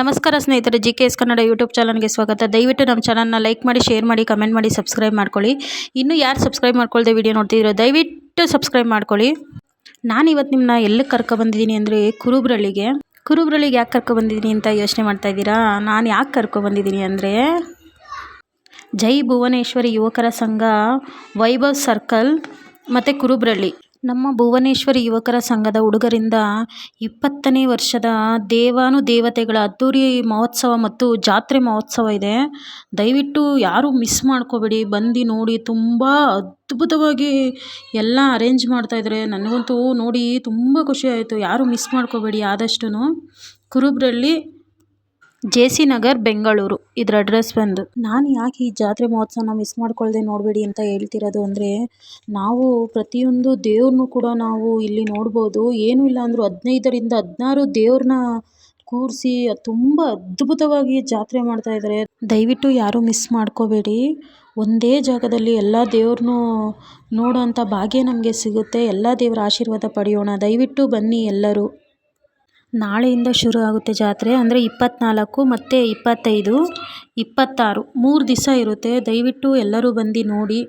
ನಮಸ್ಕಾರ ಸ್ನೇಹಿತರೆ G K S Kannada YouTube ಚಾನಲ್ಗೆ ಸ್ವಾಗತ. ದಯವಿಟ್ಟು ನಮ್ಮ ಚಾನಲ್ನ ಲೈಕ್ ಮಾಡಿ, ಶೇರ್ ಮಾಡಿ, ಕಮೆಂಟ್ ಮಾಡಿ, ಸಬ್ಸ್ಕ್ರೈಬ್ ಮಾಡ್ಕೊಳ್ಳಿ. ಇನ್ನೂ ಯಾರು ಸಬ್ಸ್ಕ್ರೈಬ್ ಮಾಡ್ಕೊಳ್ದೆ ವಿಡಿಯೋ ನೋಡ್ತಿದ್ದೀರೋ ದಯವಿಟ್ಟು ಸಬ್ಸ್ಕ್ರೈಬ್ ಮಾಡ್ಕೊಳ್ಳಿ. ನಾನು ಇವತ್ತು ನಿಮ್ಮನ್ನ ಎಲ್ಲಿಗೆ ಕರ್ಕೊಬಂದಿದ್ದೀನಿ ಅಂದರೆ ಕುರುಬ್ರಳ್ಳಿಗೆ. ಕುರುಬ್ರಳ್ಳಿಗೆ ಯಾಕೆ ಕರ್ಕೊಬಂದಿದ್ದೀನಿ ಅಂತ ಯೋಚನೆ ಮಾಡ್ತಾ ಇದ್ದೀರಾ? ನಾನು ಯಾಕೆ ಕರ್ಕೊಬಂದಿದ್ದೀನಿ ಅಂದರೆ ಜೈ ಭುವನೇಶ್ವರಿ ಯುವಕರ ಸಂಘ, ವೈಭವ್ ಸರ್ಕಲ್ ಮತ್ತು ಕುರುಬ್ರಳ್ಳಿ. ನಮ್ಮ ಭುವನೇಶ್ವರಿ ಯುವಕರ ಸಂಘದ ಹುಡುಗರಿಂದ ಇಪ್ಪತ್ತನೇ ವರ್ಷದ ದೇವಾನು ದೇವತೆಗಳ ಅದ್ದೂರಿ ಮಹೋತ್ಸವ ಮತ್ತು ಜಾತ್ರೆ ಮಹೋತ್ಸವ ಇದೆ. ದಯವಿಟ್ಟು ಯಾರೂ ಮಿಸ್ ಮಾಡ್ಕೋಬೇಡಿ. ಬಂದು ನೋಡಿ ತುಂಬ ಅದ್ಭುತವಾಗಿ ಎಲ್ಲ ಅರೇಂಜ್ ಮಾಡ್ತಾಯಿದ್ದಾರೆ ನನಗಂತೂ ನೋಡಿ ತುಂಬ ಖುಷಿ ಆಯಿತು. ಯಾರೂ ಮಿಸ್ ಮಾಡ್ಕೋಬೇಡಿ ಆದಷ್ಟು ಕುರುಬ್ರಳ್ಳಿ ಜೆ ಸಿ ನಗರ್ ಬೆಂಗಳೂರು. ಇದ್ರ ಅಡ್ರೆಸ್ ಬಂದು, ನಾನು ಯಾಕೆ ಈ ಜಾತ್ರೆ ಮಹೋತ್ಸವನ ಮಿಸ್ ಮಾಡ್ಕೊಳ್ದೆ ನೋಡಬೇಡಿ ಅಂತ ಹೇಳ್ತಿರೋದು ಅಂದರೆ, ನಾವು ಪ್ರತಿಯೊಂದು ದೇವ್ರನ್ನೂ ಕೂಡ ನಾವು ಇಲ್ಲಿ ನೋಡ್ಬೋದು. ಏನೂ ಇಲ್ಲ ಅಂದರೂ ಹದಿನೈದರಿಂದ ಹದಿನಾರು ದೇವ್ರನ್ನ ಕೂರಿಸಿ, ತುಂಬ ಅದ್ಭುತವಾಗಿ ಜಾತ್ರೆ ಮಾಡ್ತಾ ಇದ್ದಾರೆ ದಯವಿಟ್ಟು ಯಾರೂ ಮಿಸ್ ಮಾಡ್ಕೋಬೇಡಿ. ಒಂದೇ ಜಾಗದಲ್ಲಿ ಎಲ್ಲ ದೇವ್ರನ್ನೂ ನೋಡೋಂಥ ಭಾಗ್ಯ ನಮಗೆ ಸಿಗುತ್ತೆ. ಎಲ್ಲ ದೇವರ ಆಶೀರ್ವಾದ ಪಡೆಯೋಣ. ದಯವಿಟ್ಟು ಬನ್ನಿ ಎಲ್ಲರೂ. ನಾಳೆಯಿಂದ ಶುರು ಆಗುತ್ತೆ ಜಾತ್ರೆ, ಅಂದರೆ ಇಪ್ಪತ್ತ್ನಾಲ್ಕು ಮತ್ತು ಇಪ್ಪತ್ತೈದು, ಇಪ್ಪತ್ತಾರು. ಮೂರು ದಿವಸ ಇರುತ್ತೆ. ದಯವಿಟ್ಟು ಎಲ್ಲರೂ ಬಂದು ನೋಡಿ.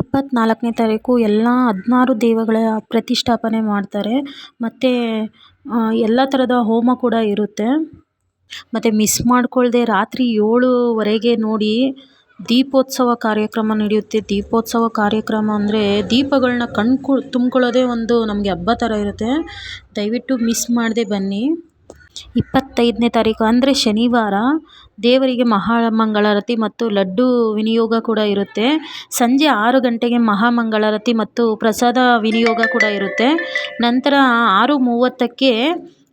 ಇಪ್ಪತ್ತ್ನಾಲ್ಕನೇ ತಾರೀಕು ಎಲ್ಲ ಹದಿನಾರು ದೇವಗಳ ಪ್ರತಿಷ್ಠಾಪನೆ ಮಾಡ್ತಾರೆ. ಮತ್ತು ಎಲ್ಲ ಥರದ ಹೋಮ ಕೂಡ ಇರುತ್ತೆ. ಮತ್ತು ಮಿಸ್ ಮಾಡ್ಕೊಳ್ಳದೆ ರಾತ್ರಿ ಏಳುವರೆಗೆ ನೋಡಿ ದೀಪೋತ್ಸವ ಕಾರ್ಯಕ್ರಮ ನಡೆಯುತ್ತೆ. ದೀಪೋತ್ಸವ ಕಾರ್ಯಕ್ರಮ ಅಂದರೆ ದೀಪಗಳನ್ನ ಕಣ್ಕು, ತುಂಬ್ಕೊಳ್ಳೋದೇ ಒಂದು ನಮಗೆ ಹಬ್ಬ ಥರ ಇರುತ್ತೆ. ದಯವಿಟ್ಟು ಮಿಸ್ ಮಾಡದೆ ಬನ್ನಿ. ಇಪ್ಪತ್ತೈದನೇ ತಾರೀಕು ಅಂದರೆ ಶನಿವಾರ ದೇವರಿಗೆ ಮಹಾಮಂಗಳಾರತಿ ಮತ್ತು ಲಡ್ಡು ವಿನಿಯೋಗ ಕೂಡ ಇರುತ್ತೆ. ಸಂಜೆ ಆರು ಗಂಟೆಗೆ ಮಹಾಮಂಗಳಾರತಿ ಮತ್ತು ಪ್ರಸಾದ ವಿನಿಯೋಗ ಕೂಡ ಇರುತ್ತೆ. ನಂತರ ಆರು ಮೂವತ್ತಕ್ಕೆ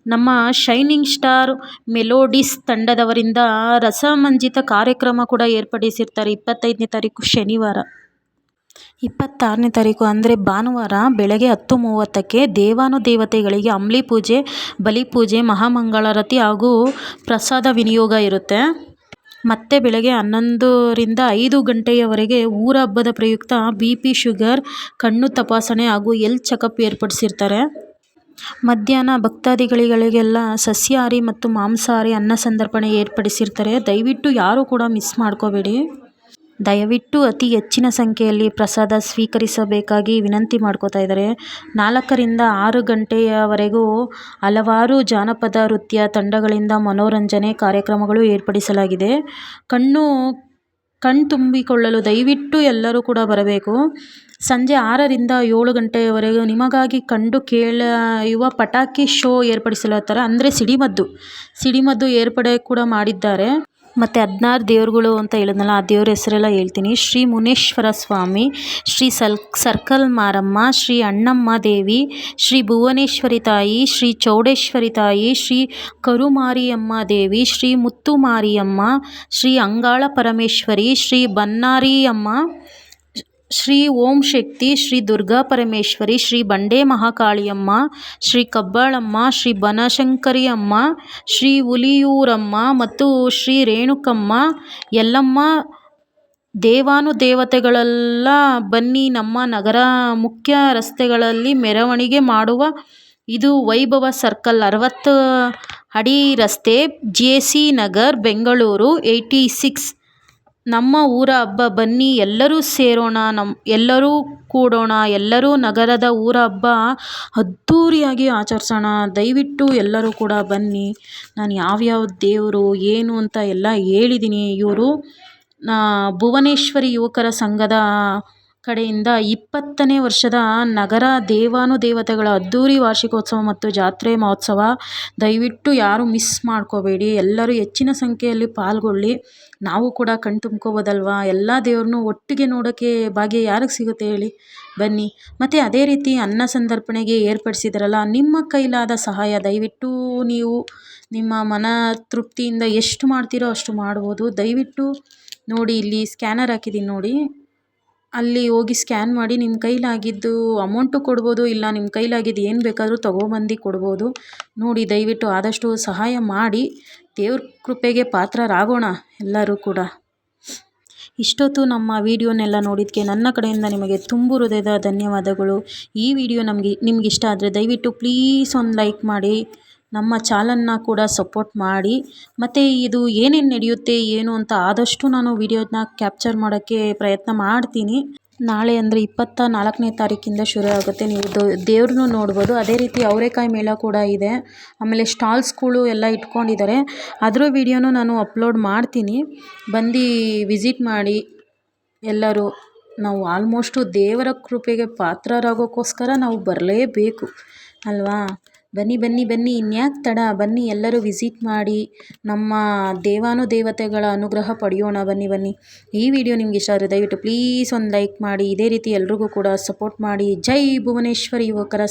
ನಮ್ಮ ಶೈನಿಂಗ್ ಸ್ಟಾರ್ ಮೆಲೋಡಿಸ್ ತಂಡದವರಿಂದ ರಸಮಂಜಿತ ಕಾರ್ಯಕ್ರಮ ಕೂಡ ಏರ್ಪಡಿಸಿರ್ತಾರೆ ಇಪ್ಪತ್ತೈದನೇ ತಾರೀಕು ಶನಿವಾರ. ಇಪ್ಪತ್ತಾರನೇ ತಾರೀಕು ಅಂದರೆ ಭಾನುವಾರ ಬೆಳಗ್ಗೆ ಹತ್ತು ಮೂವತ್ತಕ್ಕೆ ದೇವಾನುದೇವತೆಗಳಿಗೆ ಅಂಬ್ಲಿ ಪೂಜೆ ಬಲಿಪೂಜೆ ಮಹಾಮಂಗಳಾರತಿ ಹಾಗೂ ಪ್ರಸಾದ ವಿನಿಯೋಗ ಇರುತ್ತೆ. ಮತ್ತೆ ಬೆಳಗ್ಗೆ ಹನ್ನೊಂದರಿಂದ ಐದು ಗಂಟೆಯವರೆಗೆ ಊರ ಹಬ್ಬದ ಪ್ರಯುಕ್ತ ಬಿ ಪಿ ಶುಗರ್, ಕಣ್ಣು ತಪಾಸಣೆ ಹಾಗೂ ಎಲ್ ಚೆಕಪ್ ಏರ್ಪಡಿಸಿರ್ತಾರೆ. ಮಧ್ಯಾಹ್ನ ಭಕ್ತಾದಿಗಳಿಗೆಲ್ಲ ಸಸ್ಯಾಹಾರಿ ಮತ್ತು ಮಾಂಸಾಹಾರಿ ಅನ್ನ ಸಂದರ್ಪಣೆ ಏರ್ಪಡಿಸಿರ್ತಾರೆ. ದಯವಿಟ್ಟು ಯಾರೂ ಕೂಡ ಮಿಸ್ ಮಾಡ್ಕೋಬೇಡಿ. ದಯವಿಟ್ಟು ಅತಿ ಹೆಚ್ಚಿನ ಸಂಖ್ಯೆಯಲ್ಲಿ ಪ್ರಸಾದ ಸ್ವೀಕರಿಸಬೇಕಾಗಿ ವಿನಂತಿ ಮಾಡ್ಕೋತಾ ಇದ್ದಾರೆ. ನಾಲ್ಕರಿಂದ ಆರು ಗಂಟೆಯವರೆಗೂ ಹಲವಾರು ಜಾನಪದ, ನೃತ್ಯ ತಂಡಗಳಿಂದ ಮನೋರಂಜನೆ ಕಾರ್ಯಕ್ರಮಗಳು ಏರ್ಪಡಿಸಲಾಗಿದೆ. ಕಣ್ಣು ಕಣ್ಣು ತುಂಬಿಕೊಳ್ಳಲು ದಯವಿಟ್ಟು ಎಲ್ಲರೂ ಕೂಡ ಬರಬೇಕು. ಸಂಜೆ ಆರರಿಂದ ಏಳು ಗಂಟೆಯವರೆಗೂ ನಿಮಗಾಗಿ ಕಂಡು ಕೇಳುವ ಪಟಾಕಿ ಶೋ ಏರ್ಪಡಿಸಲಾಗ್ತಾರೆ ಅಂದರೆ ಸಿಡಿಮದ್ದು. ಸಿಡಿಮದ್ದು ಏರ್ಪಡೆ ಕೂಡ ಮಾಡಿದ್ದಾರೆ. ಮತ್ತು ಹದಿನಾರು ದೇವರುಗಳು ಅಂತ ಹೇಳಿದ್ನಲ್ಲ, ಆ ದೇವ್ರ ಹೆಸರೆಲ್ಲ ಹೇಳ್ತೀನಿ. ಶ್ರೀ ಮುನೇಶ್ವರ ಸ್ವಾಮಿ, ಶ್ರೀ ಸಲ್, ಸರ್ಕಲ್ ಮಾರಮ್ಮ, ಶ್ರೀ ಅಣ್ಣಮ್ಮ ದೇವಿ, ಶ್ರೀ ಭುವನೇಶ್ವರಿ ತಾಯಿ, ಶ್ರೀ ಚೌಡೇಶ್ವರಿ ತಾಯಿ, ಶ್ರೀ ಕರುಮಾರಿಯಮ್ಮ ದೇವಿ, ಶ್ರೀ ಮುತ್ತು ಮಾರಿಯಮ್ಮ ಶ್ರೀ ಅಂಗಾಳ ಪರಮೇಶ್ವರಿ, ಶ್ರೀ ಬನ್ನಾರಿಯಮ್ಮ ಶ್ರೀ ಓಂ ಶಕ್ತಿ, ಶ್ರೀ ದುರ್ಗಾ ಪರಮೇಶ್ವರಿ, ಶ್ರೀ ಬಂಡೆ ಮಹಾಕಾಳಿಯಮ್ಮ, ಶ್ರೀ ಕಬ್ಬಾಳಮ್ಮ, ಶ್ರೀ ಬನಶಂಕರಿ ಅಮ್ಮ ಶ್ರೀ ಹುಲಿಯೂರಮ್ಮ ಮತ್ತು ಶ್ರೀ ರೇಣುಕಮ್ಮ, ಎಲ್ಲಮ್ಮ ದೇವಾನುದೇವತೆಗಳೆಲ್ಲ ಬನ್ನಿ ನಮ್ಮ ನಗರ ಮುಖ್ಯ ರಸ್ತೆಗಳಲ್ಲಿ ಮೆರವಣಿಗೆ ಮಾಡುವ ಇದು ವೈಭವ ಸರ್ಕಲ್ ಅರವತ್ತು ಅಡಿ ರಸ್ತೆ, J C Nagar, Bengaluru, eighty six. ನಮ್ಮ ಊರ ಹಬ್ಬ, ಬನ್ನಿ, ಎಲ್ಲರೂ ಸೇರೋಣ ನಮ್ಮ ಎಲ್ಲರೂ ಕೂಡೋಣ, ಎಲ್ಲರೂ ನಗರದ ಊರ ಹಬ್ಬ ಅದ್ಧೂರಿಯಾಗಿ ಆಚರಿಸೋಣ. ದಯವಿಟ್ಟು ಎಲ್ಲರೂ ಕೂಡ ಬನ್ನಿ. ನಾನು ಯಾವ್ಯಾವ ದೇವರು, ಏನು ಅಂತ ಎಲ್ಲ ಹೇಳಿದ್ದೀನಿ ಇವರು ಭುವನೇಶ್ವರಿ ಯುವಕರ ಸಂಘದ ಕಡೆಯಿಂದ ಇಪ್ಪತ್ತನೇ ವರ್ಷದ ನಗರ ದೇವಾನುದೇವತೆಗಳ ಅದ್ದೂರಿ ವಾರ್ಷಿಕೋತ್ಸವ ಮತ್ತು ಜಾತ್ರೆ ಮಹೋತ್ಸವ. ದಯವಿಟ್ಟು ಯಾರೂ ಮಿಸ್ ಮಾಡ್ಕೋಬೇಡಿ. ಎಲ್ಲರೂ ಹೆಚ್ಚಿನ ಸಂಖ್ಯೆಯಲ್ಲಿ ಪಾಲ್ಗೊಳ್ಳಿ. ನಾವು ಕೂಡ ಕಣ್ ತುಂಬ್ಕೋಬೋದಲ್ವಾ? ಎಲ್ಲ ದೇವ್ರನ್ನೂ ಒಟ್ಟಿಗೆ ನೋಡೋಕ್ಕೆ ಭಾಗ್ಯ ಯಾರಿಗೆ ಸಿಗುತ್ತೆ ಹೇಳಿ? ಬನ್ನಿ. ಮತ್ತು ಅದೇ ರೀತಿ ಅನ್ನ ಸಂದರ್ಪಣೆಗೆ ಏರ್ಪಡಿಸಿದ್ರಲ್ಲ, ನಿಮ್ಮ ಕೈಲಾದ ಸಹಾಯ ದಯವಿಟ್ಟು ನೀವು ನಿಮ್ಮ ಮನ ತೃಪ್ತಿಯಿಂದ ಎಷ್ಟು ಮಾಡ್ತೀರೋ ಅಷ್ಟು ಮಾಡ್ಬೋದು. ದಯವಿಟ್ಟು ನೋಡಿ, ಇಲ್ಲಿ ಸ್ಕ್ಯಾನರ್ ಹಾಕಿದ್ದೀನಿ ನೋಡಿ. ಅಲ್ಲಿ ಹೋಗಿ ಸ್ಕ್ಯಾನ್ ಮಾಡಿ ನಿಮ್ಮ ಕೈಲಾಗಿದ್ದು ಅಮೌಂಟು ಕೊಡ್ಬೋದು, ಇಲ್ಲ ನಿಮ್ಮ ಕೈಲಾಗಿದ್ದು ಏನು ಬೇಕಾದರೂ ತೊಗೊಬಂದು ಕೊಡ್ಬೋದು. ನೋಡಿ, ದಯವಿಟ್ಟು ಆದಷ್ಟು ಸಹಾಯ ಮಾಡಿ. ದೇವ್ರ ಕೃಪೆಗೆ ಪಾತ್ರರಾಗೋಣ ಎಲ್ಲರೂ ಕೂಡ. ಇಷ್ಟೊತ್ತು ನಮ್ಮ ವೀಡಿಯೋನೆಲ್ಲ ನೋಡಿದ್ದಕ್ಕೆ ನನ್ನ ಕಡೆಯಿಂದ ನಿಮಗೆ ತುಂಬು ಹೃದಯದ ಧನ್ಯವಾದಗಳು. ಈ ವಿಡಿಯೋ ನಮಗೆ ನಿಮ್ಗೆ ಇಷ್ಟ ಆದರೆ ದಯವಿಟ್ಟು ಪ್ಲೀಸ್ ಒಂದು ಲೈಕ್ ಮಾಡಿ. ನಮ್ಮ ಚಾನಲ್ನ ಕೂಡ ಸಪೋರ್ಟ್ ಮಾಡಿ. ಮತ್ತು ಇದು ಏನೇನು ನಡೆಯುತ್ತೆ, ಏನು ಅಂತ ಆದಷ್ಟು ನಾನು ವಿಡಿಯೋನ ಕ್ಯಾಪ್ಚರ್ ಮಾಡೋಕ್ಕೆ ಪ್ರಯತ್ನ ಮಾಡ್ತೀನಿ. ನಾಳೆ ಅಂದರೆ ಇಪ್ಪತ್ತ ನಾಲ್ಕನೇ ತಾರೀಕಿಂದ ಶುರು ಆಗುತ್ತೆ. ನೀವು ದೇವ್ರನ್ನೂ ನೋಡ್ಬೋದು. ಅದೇ ರೀತಿ ಅವರೇಕಾಯಿ ಮೇಳ ಕೂಡ ಇದೆ. ಆಮೇಲೆ ಸ್ಟಾಲ್ಸ್ಗಳು ಎಲ್ಲ ಇಟ್ಕೊಂಡಿದ್ದಾರೆ. ಅದರ ವಿಡಿಯೋನೂ ನಾನು ಅಪ್ಲೋಡ್ ಮಾಡ್ತೀನಿ. ಬಂದು ವಿಸಿಟ್ ಮಾಡಿ ಎಲ್ಲರೂ. ನಾವು ಆಲ್ಮೋಸ್ಟು ದೇವರ ಕೃಪೆಗೆ ಪಾತ್ರರಾಗೋಕ್ಕೋಸ್ಕರ ನಾವು ಬರಲೇಬೇಕು. ಅಲ್ವಾ? ಬನ್ನಿ ಬನ್ನಿ ಬನ್ನಿ, ಇನ್ಯಾಕೆ ತಡ? ಬನ್ನಿ, ಎಲ್ಲರೂ ವಿಸಿಟ್ ಮಾಡಿ ನಮ್ಮ ದೇವಾನು ದೇವತೆಗಳ ಅನುಗ್ರಹ ಪಡೆಯೋಣ. ಬನ್ನಿ ಬನ್ನಿ. ಈ ವಿಡಿಯೋ ನಿಮ್ಗೆ ಇಷ್ಟ ಆದರೆ ದಯವಿಟ್ಟು ಪ್ಲೀಸ್ ಒಂದು ಲೈಕ್ ಮಾಡಿ. ಇದೇ ರೀತಿ ಎಲ್ರಿಗೂ ಕೂಡ ಸಪೋರ್ಟ್ ಮಾಡಿ. ಜೈ ಭುವನೇಶ್ವರಿ ಯುವಕರ